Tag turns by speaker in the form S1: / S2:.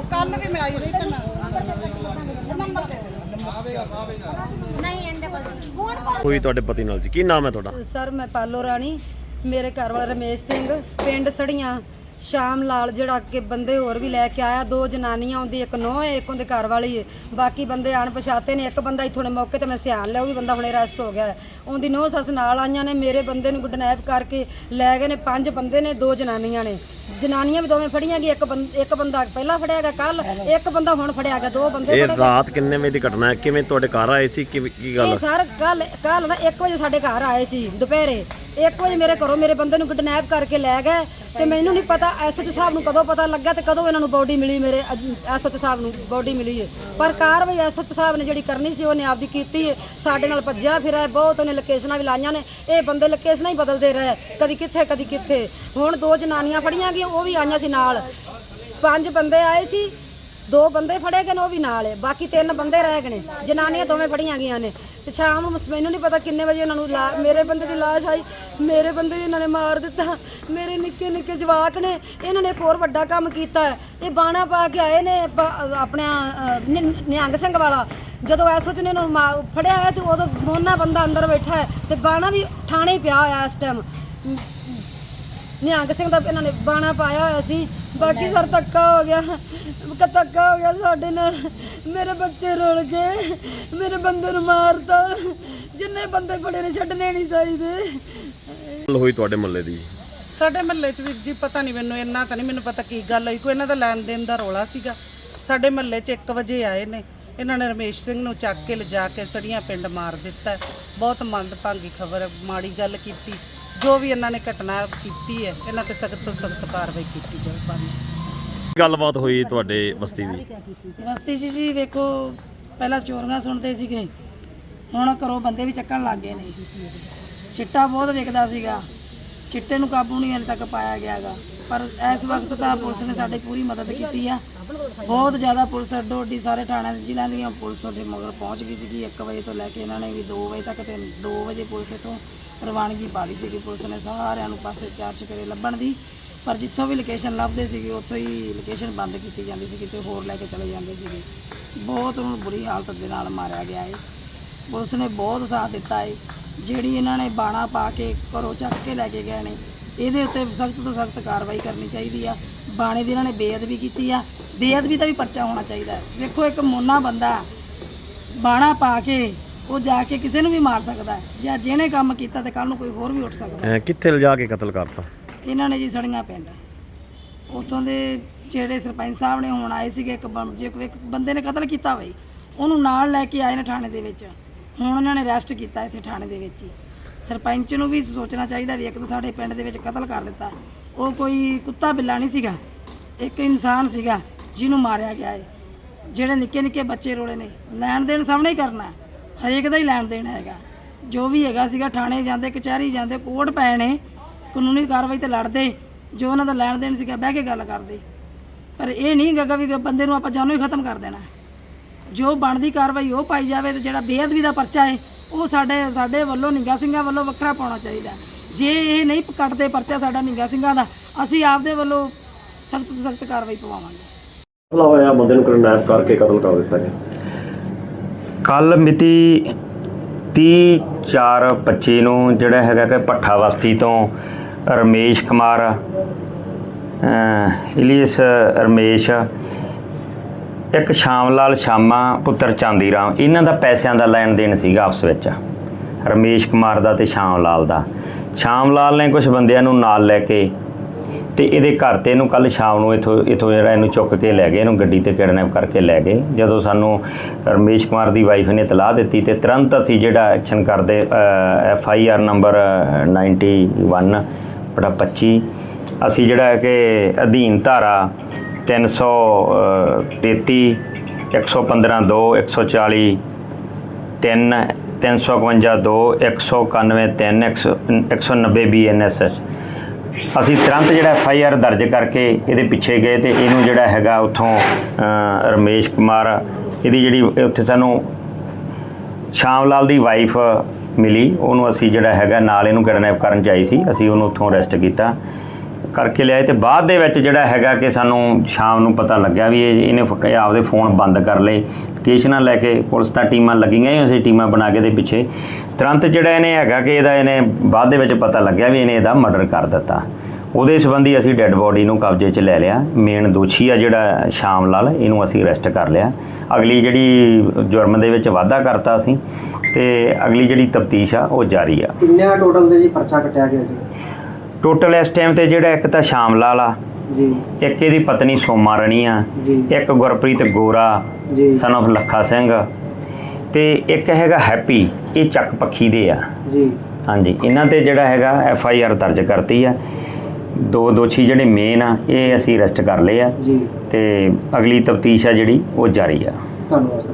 S1: ਉਹ ਕੱਲ ਵੀ ਮੈਂ ਆਈ ਰਹੀ ਤੇ ਮੈਂ ਨੰਬਰ ਦੇ
S2: ਨਹੀਂ ਇਹਦੇ ਕੋਲ ਕੌਣ ਕੋਲ
S3: ਹੋਈ ਤੁਹਾਡੇ ਪਤੀ ਨਾਲ ਜੀ? ਕੀ ਨਾਮ ਹੈ ਤੁਹਾਡਾ?
S4: ਸਰ ਮੈਂ ਪਾਲੋ ਰਾਣੀ। ਮੇਰੇ ਘਰ ਵਾਲਾ ਰਮੇਸ਼ ਸਿੰਘ ਪਿੰਡ ਸੜੀਆਂ। ਸ਼ਾਮ ਲਾਲ ਜਿਹੜਾ ਕਿ ਬੰਦੇ ਹੋਰ ਵੀ ਲੈ ਕੇ ਆਇਆ ਦੋ ਜਨਾਨੀਆਂ ਆਉਂਦੀ ਇੱਕ ਨੋਹ ਹੈ ਇੱਕ ਉਹਦੇ ਘਰ ਵਾਲੀ ਹੈ। ਬਾਕੀ ਬੰਦੇ ਅਣਪਛਾਤੇ ਨੇ ਇੱਕ ਬੰਦਾ ਇੱਥੋਂ ਦੇ ਮੌਕੇ ਤੇ ਮੈਂ ਸਿਆਣ ਲਿਆ ਉਹ ਵੀ ਬੰਦਾ ਹੁਣੇ ਅਰੈਸਟ ਹੋ ਗਿਆ ਹੈ। ਉਹਦੀ ਨੋਹ ਸੱਸ ਨਾਲ ਆਈਆਂ ਨੇ ਮੇਰੇ ਬੰਦੇ ਨੂੰ ਗੁੱਡਨੈਪ ਕਰਕੇ ਲੈ ਗਏ ਨੇ ਪੰਜ ਬੰਦੇ ਨੇ ਦੋ ਜਨਾਨੀਆਂ ਨੇ। ਜਨਾਨੀਆਂ ਵੀ ਦੋਵੇਂ ਫੜੀਆਂ ਗਈ ਇੱਕ ਬੰਦ ਇੱਕ ਬੰਦਾ ਪਹਿਲਾਂ ਫੜਿਆ ਗਿਆ ਕੱਲ ਇੱਕ ਬੰਦਾ ਹੁਣ ਫੜਿਆ ਗਿਆ ਦੋ ਬੰਦੇ
S3: ਇਹ। ਰਾਤ ਕਿੰਨੇ ਵਜੇ ਦੀ ਘਟਨਾ ਹੈ? ਕਿਵੇਂ ਤੁਹਾਡੇ ਘਰ ਆਏ ਸੀ? ਕਿਵੇਂ- ਕੀ ਗੱਲ
S4: ਇਹ ਸਰ ਕੱਲ ਕੱਲ ਨਾ 1 ਵਜੇ ਸਾਡੇ ਘਰ ਆਏ ਸੀ ਦੁਪਹਿਰੇ। 1 ਵਜੇ ਮੇਰੇ ਘਰੋਂ ਮੇਰੇ ਬੰਦੇ ਨੂੰ ਕਿਡਨੈਪ ਕਰਕੇ ਲੈ ਗਏ ਤੇ ਮੈਨੂੰ ਨਹੀਂ ਪਤਾ ਐਸਐਚ ਸਾਹਿਬ ਨੂੰ ਕਦੋਂ ਪਤਾ ਲੱਗਾ ਤੇ ਕਦੋਂ ਇਹਨਾਂ ਨੂੰ ਬੋਡੀ ਮਿਲੀ ਮੇਰੇ ਐਸਐਚ ਸਾਹਿਬ ਨੂੰ ਬੋਡੀ ਮਿਲੀ ਹੈ ਪਰ ਕਾਰਵਾਈ ਐਸਐਚ ਸਾਹਿਬ ਨੇ ਜਿਹੜੀ ਕਰਨੀ ਸੀ, ਉਹਨੇ ਆਪਦੀ ਕੀਤੀ ਹੈ ਸਾਡੇ ਨਾਲ ਭੱਜਿਆ ਫਿਰਿਆ ਬਹੁਤ ਉਹਨੇ ਲੋਕੇਸ਼ਨਾਂ ਵੀ ਲਾਈਆਂ ਨੇ। ਇਹ ਬੰਦੇ ਲੋਕੇਸ਼ਨਾਂ ਹੀ ਬਦਲਦੇ ਰਹੇ, ਕਦੀ ਕਿੱਥੇ ਕਦੀ ਕਿੱਥੇ। ਹੁਣ ਦੋ ਜਨਾਨੀਆਂ ਫੜੀਆਂ ਗਈਆਂ, ਉਹ ਵੀ ਆਈਆਂ ਸੀ ਨਾਲ। ਪੰਜ ਬੰਦੇ ਆਏ ਸੀ ਦੋ ਬੰਦੇ ਫੜੇ ਗਏ ਨੇ ਉਹ ਵੀ ਨਾਲ ਹੈ। ਬਾਕੀ ਤਿੰਨ ਬੰਦੇ ਰਹਿ ਗਏ ਨੇ। ਜਨਾਨੀਆਂ ਦੋਵੇਂ ਫੜੀਆਂ ਗਈਆਂ ਨੇ। ਤੇ ਸ਼ਾਮ ਨੂੰ ਮੈਨੂੰ ਨਹੀਂ ਪਤਾ ਕਿੰਨੇ ਵਜੇ ਇਹਨਾਂ ਨੂੰ ਲਾ- ਮੇਰੇ ਬੰਦੇ ਦੀ ਲਾਸ਼ ਆਈ। ਮੇਰੇ ਬੰਦੇ ਨੂੰ ਇਹਨਾਂ ਨੇ ਮਾਰ ਦਿੱਤਾ। ਮੇਰੇ ਨਿੱਕੇ ਨਿੱਕੇ ਜਵਾਕ ਨੇ। ਇਹਨਾਂ ਨੇ ਇੱਕ ਹੋਰ ਵੱਡਾ ਕੰਮ ਕੀਤਾ ਹੈ। ਇਹ ਬਾਣਾ ਪਾ ਕੇ ਆਏ ਨੇ ਪ- ਆਪਣਾ ਅ, ਨਿ- ਨਿਹੰਗ ਸਿੰਘ ਵਾਲਾ। ਜਦੋਂ ਐਸੋ ਚ ਨੇ ਇਹਨਾਂ ਨੂੰ ਮਾ- ਫੜਿਆ ਹੈ ਤੇ ਉਦੋਂ ਮੋਨਾ ਬੰਦਾ ਅੰਦਰ ਬੈਠਾ ਹੈ। ਤੇ ਬਾਣਾ ਵੀ ਥਾਣੇ ਹੀ ਪਿਆ ਹੋਇਆ ਇਸ ਟਾਈਮ ਨਿਹੰਗ ਸਿੰਘ ਦਾ ਇਹਨਾਂ ਨੇ ਬਾਣਾ ਪਾਇਆ ਹੋਇਆ ਸੀ। ਬਾਕੀ ਸਰ ਧੱਕਾ ਹੋ ਗਿਆ। ਧੱਕਾ ਹੋ ਗਿਆ ਸਾਡੇ ਨਾਲ। ਮੇਰੇ ਬੱਚੇ ਰੁਲ ਗਏ। ਮੇਰੇ ਬੰਦੇ ਨੂੰ ਮਾਰਤਾ। ਜਿੰਨੇ ਬੰਦੇ ਫੜੇ ਨੇ ਛੱਡਣੇ ਨਹੀਂ ਚਾਹੀਦੇ।
S3: ਗੱਲ ਹੋਈ ਤੁਹਾਡੇ ਮਹੱਲੇ ਦੀ?
S1: ਸਾਡੇ ਮਹੱਲੇ 'ਚ ਵੀ ਜੀ ਪਤਾ ਨਹੀਂ ਮੈਨੂੰ ਇੰਨਾ ਤਾਂ ਨਹੀਂ ਮੈਨੂੰ ਪਤਾ ਕੀ ਗੱਲ ਹੋਈ। ਕੋਈ ਇਹਨਾਂ ਦਾ ਲੈਣ ਦੇਣ ਦਾ ਰੌਲਾ ਸੀਗਾ। ਸਾਡੇ ਮਹੱਲੇ 'ਚ 1 ਵਜੇ ਆਏ ਨੇ। ਇਹਨਾਂ ਨੇ ਰਮੇਸ਼ ਸਿੰਘ ਨੂੰ ਚੱਕ ਕੇ ਲਿਜਾ ਕੇ ਸੜੀਆਂ ਪਿੰਡ ਮਾਰ ਦਿੱਤਾ। ਬਹੁਤ ਮੰਦਭਾਗੀ ਖਬਰ ਮਾੜੀ ਗੱਲ ਕੀਤੀ। ਜੋ ਵੀ ਇਹਨਾਂ ਨੇ ਘਟਨਾ ਕੀਤੀ ਹੈ ਇਹਨਾਂ ਤੇ ਸਖਤ ਤੋਂ ਸਖਤ ਕਾਰਵਾਈ ਕੀਤੀ ਜਾਵੇ
S3: ਗੱਲਬਾਤ ਹੋਈ ਤੁਹਾਡੇ ਬਸਤੀ ਦੀ?
S5: ਬਸਤੀ 'ਚ ਜੀ ਵੇਖੋ ਪਹਿਲਾਂ ਚੋਰੀਆਂ ਸੁਣਦੇ ਸੀਗੇ ਹੁਣ ਘਰੋਂ ਬੰਦੇ ਵੀ ਚੱਕਣ ਲੱਗ ਗਏ ਨੇ। ਚਿੱਟਾ ਬਹੁਤ ਵਿਕਦਾ ਸੀਗਾ ਚਿੱਟੇ ਨੂੰ ਕਾਬੂ ਨਹੀਂ ਹਾਲੇ ਤੱਕ ਪਾਇਆ ਗਿਆਗਾ। ਪਰ ਇਸ ਵਕਤ ਤਾਂ ਪੁਲਿਸ ਨੇ ਸਾਡੀ ਪੂਰੀ ਮਦਦ ਕੀਤੀ ਆ। ਬਹੁਤ ਜ਼ਿਆਦਾ ਪੁਲਿਸ ਅੱਡੋ ਅੱਡੀ ਸਾਰੇ ਥਾਣਿਆਂ ਦੇ ਜ਼ਿਲ੍ਹਿਆਂ ਦੀਆਂ ਪੁਲਿਸ ਉਹਦੇ ਮਗਰ ਪਹੁੰਚ ਗਈ ਸੀਗੀ। 1 ਵਜੇ ਤੋਂ ਲੈ ਕੇ ਇਹਨਾਂ ਨੇ ਵੀ 2 ਵਜੇ ਤੱਕ ਤੇ 2 ਵਜੇ ਪੁਲਿਸ ਇੱਥੋਂ ਰਵਾਨਗੀ ਪਾ ਲਈ ਸੀਗੀ। ਪੁਲਿਸ ਨੇ ਸਾਰਿਆਂ ਨੂੰ ਪਾਸੇ ਚਾਰ ਚਕਰੇ ਲੱਭਣ ਦੀ ਪਰ ਜਿੱਥੋਂ ਵੀ ਲੋਕੇਸ਼ਨ ਲੱਭਦੇ ਸੀਗੇ ਉੱਥੋਂ ਹੀ ਲੋਕੇਸ਼ਨ ਬੰਦ ਕੀਤੀ ਜਾਂਦੀ ਸੀ ਕਿਤੇ ਹੋਰ ਲੈ ਕੇ ਚਲੇ ਜਾਂਦੇ ਸੀਗੇ। ਬਹੁਤ ਉਹਨੂੰ ਬੁਰੀ ਹਾਲਤ ਦੇ ਨਾਲ ਮਾਰਿਆ ਗਿਆ ਹੈ ਪੁਲਿਸ ਨੇ ਬਹੁਤ ਸਾਥ ਦਿੱਤਾ ਹੈ ਜਿਹੜੀ ਇਹਨਾਂ ਨੇ ਬਾਣਾ ਪਾ ਕੇ ਘਰੋਂ ਚੱਕ ਕੇ ਲੈ ਕੇ ਗਏ ਨੇ ਇਹਦੇ ਉੱਤੇ ਸਖਤ ਤੋਂ ਸਖਤ ਕਾਰਵਾਈ ਕਰਨੀ ਚਾਹੀਦੀ ਆ। ਬਾਣੇ ਦੀ ਇਹਨਾਂ ਨੇ ਬੇਅਦਬੀ ਕੀਤੀ ਆ। ਬੇਅਦਬੀ ਦਾ ਵੀ ਪਰਚਾ ਹੋਣਾ ਚਾਹੀਦਾ ਹੈ। ਵੇਖੋ ਇੱਕ ਮੋਨਾ ਬੰਦਾ ਬਾਣਾ ਪਾ ਕੇ ਉਹ ਜਾ ਕੇ ਕਿਸੇ ਨੂੰ ਵੀ ਮਾਰ ਸਕਦਾ ਹੈ ਜਾਂ ਜਿਹਨੇ ਕੰਮ ਕੀਤਾ ਤੇ ਕੱਲ ਨੂੰ ਕੋਈ ਹੋਰ ਵੀ ਉੱਠ ਸਕਦਾ ਹੈ।
S3: ਅਹ ਕਿੱਥੇ ਲਿਜਾ ਕੇ ਕਤਲ ਕਰਤਾ?
S5: ਇਹਨਾਂ ਨੇ ਜੀ ਸੜੀਆਂ ਪਿੰਡ। ਉੱਥੋਂ ਦੇ ਜਿਹੜੇ ਸਰਪੰਚ ਸਾਹਿਬ ਨੇ ਹੁਣ ਆਏ ਸੀਗੇ ਇੱਕ ਬੰ- ਜੇ ਕੋਈ ਇੱਕ ਬੰਦੇ ਨੇ ਕਤਲ ਕੀਤਾ ਹੋਈ ਉਹਨੂੰ ਨਾਲ ਲੈ ਕੇ ਆਏ ਨੇ ਥਾਣੇ ਦੇ ਵਿੱਚ। ਹੁਣ ਉਹਨਾਂ ਨੇ ਅਰੈਸਟ ਕੀਤਾ ਇੱਥੇ ਥਾਣੇ ਦੇ ਵਿੱਚ ਹੀ। ਸਰਪੰਚ ਨੂੰ ਵੀ ਸੋਚਣਾ ਚਾਹੀਦਾ ਵੀ ਇੱਕ ਤਾਂ ਸਾਡੇ ਪਿੰਡ ਦੇ ਵਿੱਚ ਕਤਲ ਕਰ ਦਿੱਤਾ। ਉਹ ਕੋਈ ਕੁੱਤਾ ਬਿੱਲਾ ਨਹੀਂ ਸੀਗਾ। ਇੱਕ ਇਨਸਾਨ ਸੀਗਾ। ਜਿਹਨੂੰ ਮਾਰਿਆ ਗਿਆ ਹੈ ਜਿਹੜੇ ਨਿੱਕੇ ਨਿੱਕੇ ਬੱਚੇ ਰੋਲੇ ਨੇ, ਲੈਣ ਦੇਣ ਸਾਹਮਣੇ ਹੀ ਕਰਨਾ ਹਰੇਕ ਦਾ ਹੀ ਲੈਣ ਦੇਣ ਹੈਗਾ। ਜੋ ਵੀ ਹੈਗਾ ਸੀਗਾ, ਥਾਣੇ ਜਾਂਦੇ, ਕਚਹਿਰੀ ਜਾਂਦੇ, ਕੋਰਟ ਪੈਣੇ ਕਾਨੂੰਨੀ ਕਾਰਵਾਈ ਤੇ ਲੜਦੇ, ਜੋ ਉਹਨਾਂ ਦਾ ਲੈਣ ਦੇਣ ਸੀਗਾ, ਬਹਿ ਕੇ ਗੱਲ ਕਰਦੇ। ਪਰ ਇਹ ਨਹੀਂ ਹੈਗਾ ਵੀ ਬੰਦੇ ਨੂੰ ਆਪਾਂ ਜਾਨੋਂ ਹੀ ਖਤਮ ਕਰ ਦੇਣਾ ਜੋ ਬਣਦੀ ਕਾਰਵਾਈ ਉਹ ਪਾਈ ਜਾਵੇ ਤੇ ਜਿਹੜਾ ਬੇਅਦਬੀ ਦਾ ਪਰਚਾ ਹੈ ਉਹ ਸਾਡੇ ਸਾਡੇ ਵੱਲੋਂ ਨਿੰਗਾ ਸਿੰਘਾਂ ਵੱਲੋਂ ਵੱਖਰਾ ਪਾਉਣਾ ਚਾਹੀਦਾ ਜੇ ਇਹ ਨਹੀਂ ਕੱਟਦੇ ਪਰਚਾ ਸਾਡਾ ਨਿੰਗਾ ਸਿੰਘਾਂ ਦਾ, ਅਸੀਂ ਆਪਦੇ ਵੱਲੋਂ ਸਖਤ ਤੋਂ ਸਖਤ ਕਾਰਵਾਈ ਪਵਾਵਾਂਗੇ।
S3: ਮਸਲਾ ਹੋਇਆ ਬੰਦੇ ਨੂੰ ਕਿਡਨੈਪ ਕਰਕੇ ਕਤਲ ਕਰ ਦਿੱਤਾ ਗਿਆ।
S6: ਕੱਲ ਮਿਤੀ 30/4/25 ਨੂੰ ਜਿਹੜਾ ਹੈਗਾ ਕਿ ਭੱਠਾ ਬਸਤੀ ਤੋਂ ਰਮੇਸ਼ ਕੁਮਾਰ, ਅਹ, ਇਲੀਅਸ ਰਮੇਸ਼, ਇੱਕ ਸ਼ਾਮ ਲਾਲ ਸ਼ਾਮਾ, ਪੁੱਤਰ ਚਾਂਦੀ ਰਾਮ ਇਹਨਾਂ ਦਾ ਪੈਸਿਆਂ ਦਾ ਲੈਣ ਦੇਣ ਸੀਗਾ ਆਪਸ ਵਿੱਚ। ਰਮੇਸ਼ ਕੁਮਾਰ ਦਾ ਤੇ ਸ਼ਾਮ ਲਾਲ ਦਾ। ਸ਼ਾਮ ਲਾਲ ਨੇ ਕੁਝ ਬੰਦਿਆਂ ਨੂੰ ਨਾਲ ਲੈ ਕੇ ਤੇ ਇਹਦੇ ਘਰ ਤੇ ਇਹਨੂੰ ਕੱਲ ਸ਼ਾਮ ਨੂੰ ਇਥੋਂ ਇਥੋਂ ਜਿਹੜਾ ਇਹਨੂੰ ਚੁੱਕ ਕੇ ਲੈ ਗਏ, ਇਹਨੂੰ ਗੱਡੀ ਤੇ ਕਿਡਨੈਪ ਕਰਕੇ ਲੈ ਗਏ। ਜਦੋਂ ਸਾਨੂੰ ਰਮੇਸ਼ ਕੁਮਾਰ ਦੀ ਵਾਈਫ ਨੇ ਤਲਾਹ ਦਿੱਤੀ ਤੇ ਤੁਰੰਤ ਅਸੀਂ ਜਿਹੜਾ ਐਕਸ਼ਨ ਕਰਦੇ ਐਫ ਆਈ ਆਰ ਨੰਬਰ 91 ਬੜਾ 25 ਅਸੀਂ ਜਿਹੜਾ ਹੈ ਕਿ ਅਧੀਨ ਧਾਰਾ 333 115 2 140 3 352 2 191 3 190 ਬੀਐਨਐਸ ਅਸੀਂ ਤੁਰੰਤ ਜਿਹੜਾ ਐਫ ਆਈ ਆਰ ਦਰਜ ਕਰਕੇ ਇਹਦੇ ਪਿੱਛੇ ਗਏ ਤੇ ਇਹਨੂੰ ਜਿਹੜਾ ਹੈਗਾ ਉੱਥੋਂ ਰਮੇਸ਼ ਕੁਮਾਰ, ਇਹਦੀ ਜਿਹੜੀ ਉੱਥੇ ਸਾਨੂੰ ਸ਼ਾਮ ਲਾਲ ਦੀ ਵਾਈਫ ਮਿਲੀ। ਉਹਨੂੰ ਅਸੀਂ ਜਿਹੜਾ ਹੈਗਾ ਨਾਲ ਇਹਨੂੰ ਕਿਡਨੈਪ ਕਰਨ ਚ ਆਈ ਸੀ। ਅਸੀਂ ਉਹਨੂੰ ਉੱਥੋਂ ਅਰੈਸਟ ਕੀਤਾ। ਕਰਕੇ ਲਿਆਏ ਤੇ ਬਾਅਦ ਦੇ ਵਿੱਚ ਜਿਹੜਾ ਹੈਗਾ ਕਿ ਸਾਨੂੰ ਸ਼ਾਮ ਨੂੰ ਪਤਾ ਲੱਗਿਆ ਵੀ ਇਹਨੇ ਆਪਦੇ ਫੋਨ ਬੰਦ ਕਰ ਲਏ। ਲੋਕੇਸ਼ਨਾਂ ਲੈ ਕੇ ਪੁਲਿਸ ਤਾਂ ਟੀਮਾਂ ਲੱਗੀਆਂ ਹੀ ਅਸੀਂ ਟੀਮਾਂ ਬਣਾ ਕੇ ਦੇ ਪਿੱਛੇ। ਤੁਰੰਤ ਜਿਹੜਾ ਇਹਨੇ ਹੈਗਾ ਕਿ ਇਹਦਾ ਇਹਨੇ ਬਾਅਦ ਦੇ ਵਿੱਚ ਪਤਾ ਲੱਗਿਆ ਵੀ ਇਹਨੇ ਇਹਦਾ ਮਰਡਰ ਕਰ ਦਿੱਤਾ। ਉਹਦੇ ਸੰਬੰਧੀ ਅਸੀਂ ਡੈੱਡ ਬੋਡੀ ਨੂੰ ਕਬਜ਼ੇ 'ਚ ਲੈ ਲਿਆ। ਮੇਨ ਦੋਸ਼ੀ ਆ ਜਿਹੜਾ ਸ਼ਾਮ ਲਾਲ ਇਹਨੂੰ ਅਸੀਂ ਅਰੈਸਟ ਕਰ ਲਿਆ। ਅਗਲੀ ਜਿਹੜੀ ਜੁਰਮ ਦੇ ਵਿੱਚ ਵਾਧਾ ਕਰਤਾ ਅਸੀਂ ਤੇ ਅਗਲੀ ਜਿਹੜੀ ਤਫਤੀਸ਼ ਆ ਉਹ ਜਾਰੀ ਆ।
S7: ਕਿੰਨਾ ਟੋਟਲ ਦੇ ਜੀ ਪਰਚਾ ਕੱਟਿਆ ਗਿਆ ਜੀ?
S6: ਟੋਟਲ ਇਸ ਟਾਈਮ ਤੇ ਜਿਹੜਾ ਇੱਕ ਤਾਂ ਸ਼ਾਮ ਲਾਲ ਆ
S7: ਜੀ।
S6: ਇੱਕ ਇਹਦੀ ਪਤਨੀ ਸੋਮਾ ਰਣੀ ਆ।
S7: ਜੀ।
S6: ਇੱਕ ਗੁਰਪ੍ਰੀਤ ਗੋਰਾ
S7: ਜੀ।
S6: ਸਨ of ਲੱਖਾ ਸਿੰਘ। ਤੇ ਇੱਕ ਹੈਗਾ ਹੈਪੀ ਇਹ ਚੱਕ ਪੱਖੀ ਦੇ ਆ।
S7: ਜੀ।
S6: ਹਾਂਜੀ ਇਹਨਾਂ ਤੇ ਜਿਹੜਾ ਹੈਗਾ ਐਫ ਆਈ ਆਰ ਦਰਜ ਕਰਤੀ ਆ। ਦੋ ਦੋਸ਼ੀ ਜਿਹੜੇ ਮੇਨ ਆ ਇਹ ਅਸੀਂ ਅਰੈਸਟ ਕਰ ਲਏ ਆ।
S7: ਜੀ।
S6: ਤੇ ਅਗਲੀ ਤਫਤੀਸ਼ ਆ ਜਿਹੜੀ ਉਹ ਜਾਰੀ ਆ।
S7: ਧੰਨਵਾਦ ਸਰ